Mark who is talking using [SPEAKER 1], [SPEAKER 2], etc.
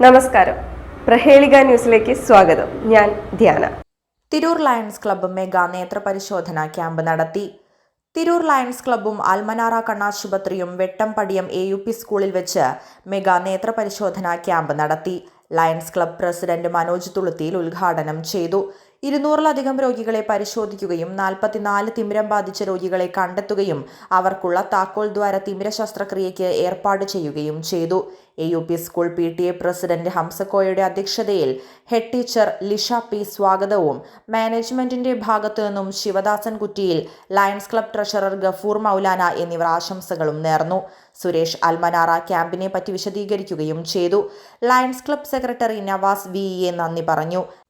[SPEAKER 1] നമസ്കാരം. പ്രഹേളിക ന്യൂസിലേക്ക് സ്വാഗതം. ഞാൻ ധ്യാന.
[SPEAKER 2] തിരൂർ ലയൺസ് ക്ലബ്ബും മെഗാ നേത്ര പരിശോധന ക്യാമ്പ് നടത്തി. തിരൂർ ലയൺസ് ക്ലബ്ബും അൽമനാറ കണ്ണാശുപത്രിയും വെട്ടംപടിയം എ യു പി സ്കൂളിൽ വെച്ച് മെഗാ നേത്ര പരിശോധന ക്യാമ്പ് നടത്തി. ലയൺസ് ക്ലബ്ബ് പ്രസിഡന്റ് മനോജ് തുളുത്തിയിൽ ഉദ്ഘാടനം ചെയ്തു. ഇരുന്നൂറിലധികം രോഗികളെ പരിശോധിക്കുകയും നാൽപ്പത്തിനാല് തിമിരം ബാധിച്ച രോഗികളെ കണ്ടെത്തുകയും അവർക്കുള്ള താക്കോൽ ദ്വാര തിമിര ശസ്ത്രക്രിയയ്ക്ക് ഏർപ്പാട് ചെയ്യുകയും ചെയ്തു. A U P school P T A president ഹംസക്കോയുടെ അധ്യക്ഷതയിൽ ഹെഡ് ടീച്ചർ ലിഷ പി സ്വാഗതവും മാനേജ്മെന്റിന്റെ ഭാഗത്തു നിന്നും ശിവദാസൻ കുറ്റിയിൽ lions club treasurer Gafoor Moulana എന്നിവർ ആശംസകളും നേർന്നു. സുരേഷ് അൽമനാറ ക്യാമ്പിനെ പറ്റി വിശദീകരിക്കുകയും ചെയ്തു. Lions club secretary Navas V A നന്ദി പറഞ്ഞു.